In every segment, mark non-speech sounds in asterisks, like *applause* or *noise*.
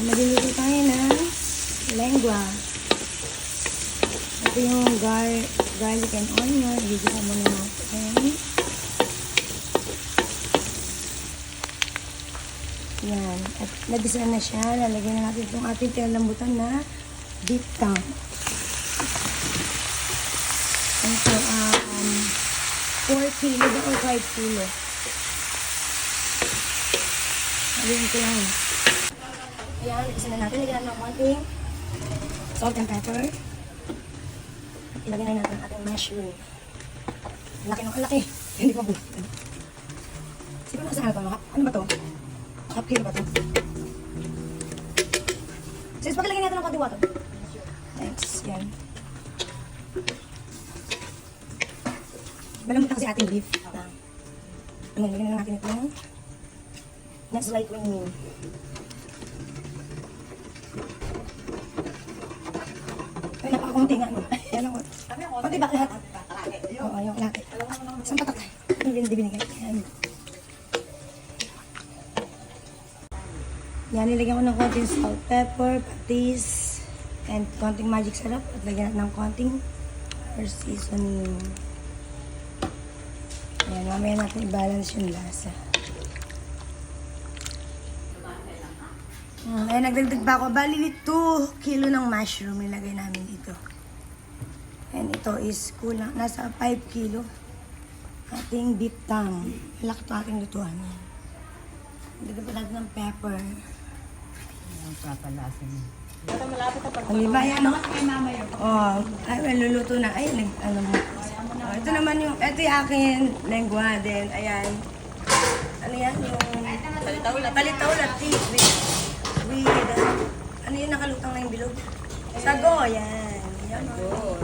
Magluluto tayo ng lengua. Ito yung gar garlic and onion. Video ko muna natin. Yan. At nagisa na siya. Lalagyan na natin itong ating pinalambutan na beef tongue. Ito, um, 4 kilo ba o 5 kilo? Sabihin ko lang. Ayan, isa na natin. Lagyan ng konting salt and pepper. At ilagay na natin ang ating mushroom. Laki ng laki. Hindi ko buhat. Siguro nasa to? no? Ano ba to? Half kilo ba to? Sis, pakilagay natin ng konting water. Thanks. Yan. Malambot na kasi ating beef. Ano, lagyan na natin ito. Next light wing. Napakakunti nga. Yan ang Pati ba lahat? Oo, yung lahat. Isang patak. Hindi hindi binigay. Yan. Yan, nilagyan ko ng konting salt, pepper, patis, and konting magic sarap. At lagyan natin ng konting first seasoning. Ayan, mamaya natin i-balance yung lasa. Hmm, ayan, nagdagdag pa ako. Bali, 2 kilo ng mushroom nilagay namin dito. And ito is kulang, nasa 5 kilo. Ating beef tongue. Malaki ito ating lutuan. Dagdag pa natin ng pepper. Ang papalasan mo. Ang iba yan, no? Oh, ay, may luluto na. Ay, nag, ano mo. Oh, ito naman yung, ito yung akin, lengua din. Ayan. Ano yan? Yung talitaw-lat. Talitaw-lat tea with, with, ano yung nakalutang na yung bilog? Sago, yan. Yan. oh.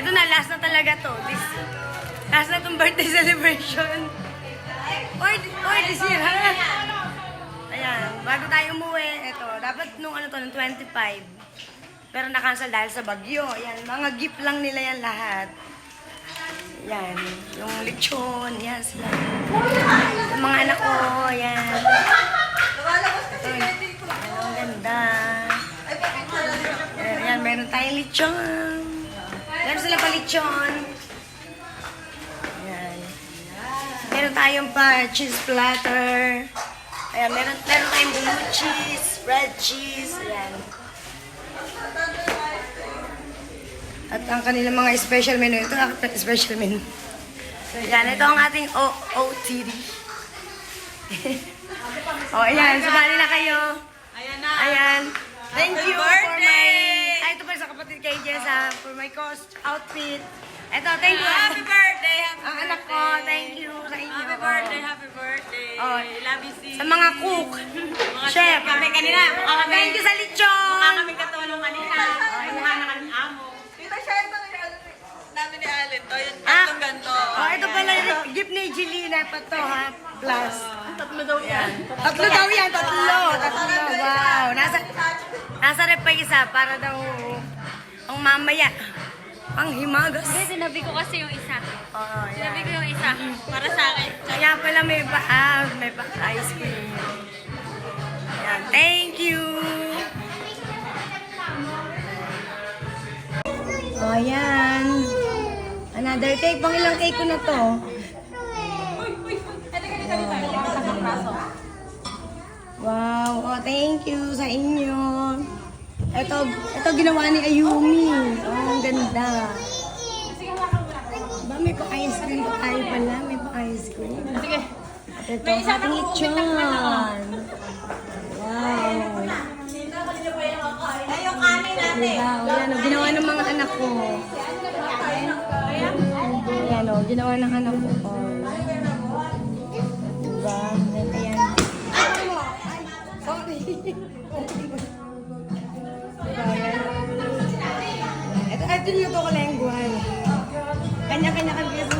Eto na, last na talaga to. This, last na tong birthday *laughs* celebration. Oy, oy, this year, ha? Ayan, bago tayo umuwi, eto, dapat nung ano to, nung 25. Pero na-cancel dahil sa bagyo. Ayan, mga gift lang nila yan lahat. Yan, yung lechon, yan sila. Yung mga anak ko, yan. Ito, ang ganda. Ayan, ayan, meron tayong lechon. Pa lechon. Ayan. Meron tayong pa cheese platter. Ayan, meron, meron tayong blue cheese, red cheese. Ayan. At ang kanilang mga special menu. Ito ang special menu. Yan, ito ang ating O- OTD. *laughs* o, ayan, sumali na kayo. Ayan na. Ayan. Thank you for my... kay Jessa for my cost outfit. Ito, thank you. Happy birthday! Happy Ang anak ko, thank you sa inyo. Happy birthday! Happy birthday! Oh. Love you, sis. Sa mga cook. Mga Chef. Kami kanina. Mukha kami. Thank you sa Mukha lechon. kami katulong kanina. Ay, mukha na kami amo. Tita, siya ito namin ni Allen. To, yung Ah. gantong ganto. Oh, ito pala yung gift ni Jelina pa to, ha? Plus. Tatlo daw yan. Tatlo daw yan, tatlo. Tatlo, wow. Nasa, nasa rep pa isa para daw mamaya. Ang himagas. Hindi, sinabi ko kasi yung isa. Oh, Sinabi yan. ko yung isa. Para sa akin. Kaya pala may pa, ah, may pa ice cream. Yan, thank you. Oh, yan. Another cake. Pang ilang cake ko na to? Wow. Oh, thank you sa inyo. Ito, ito ginawa ni Ayumi. Oh, ang ganda. Ba, may pa-ice cream pa tayo pala. May pa-ice cream. Sige. Ito, sa ating lechon. Wow. Ay, yung kanin natin. Wow, yan. oh, Ginawa ng mga anak ko. Yan o. Oh, ginawa ng anak ko. Oh. Diba? Ayan. Sorry. *laughs* Ito, ito yung luto ko lengguan. Kanya-kanya kami kasi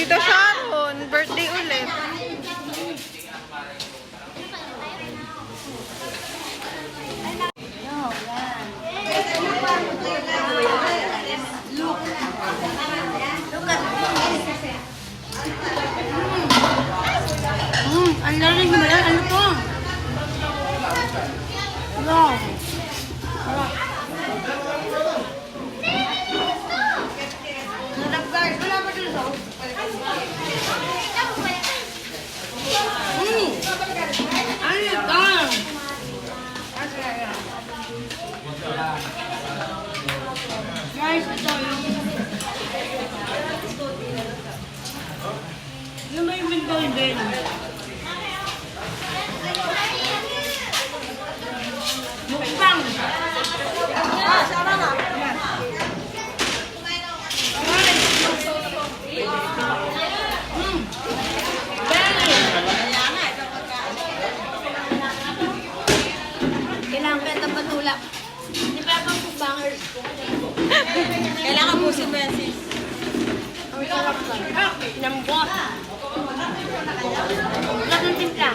Tita Sharon, birthday ulit. Mm, ang lalim mo yan. Ano to? Wow. Sarap guys. Wala pa dun sa Mm. Ano ito? Guys, ito yung... Yung may window. Kailangan pusin mo yan, sis. Ang sarap ka. Lambot. Lahat ng timpla.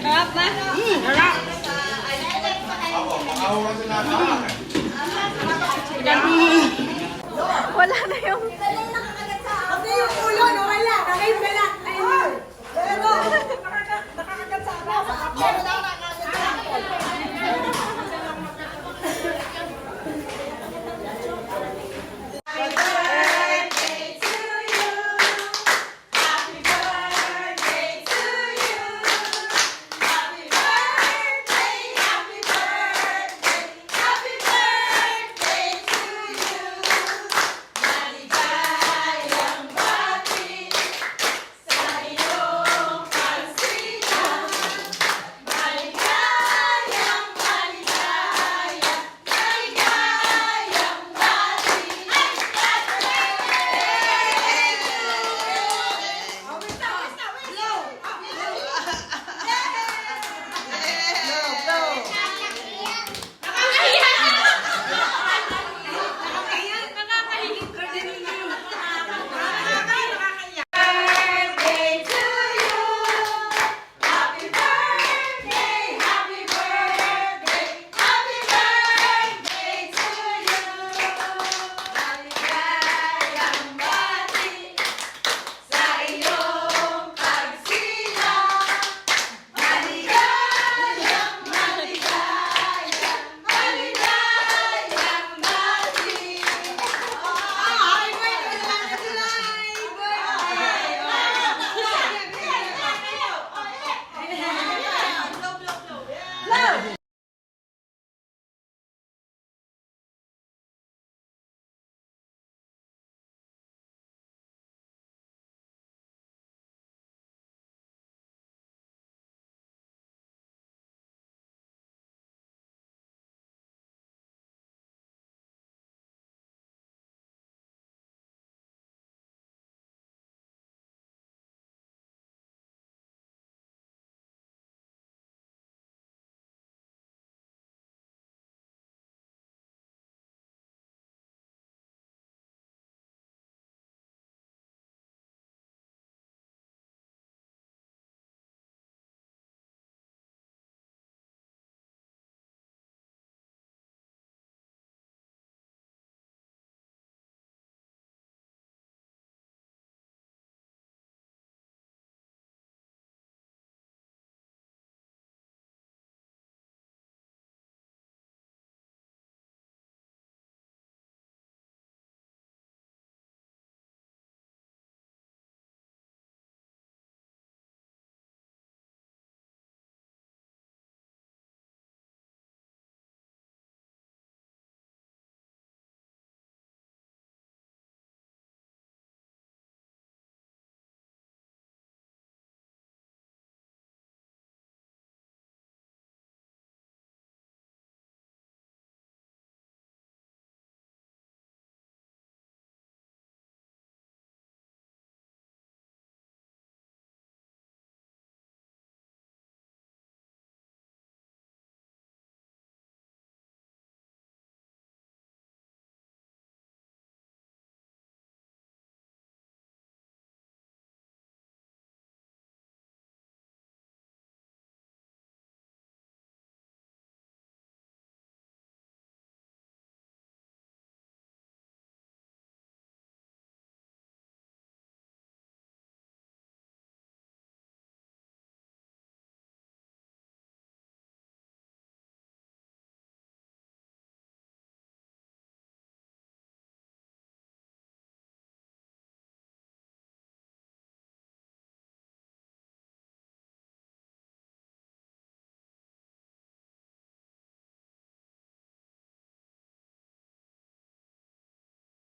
Sarap na. Mm, harap. Wala na yung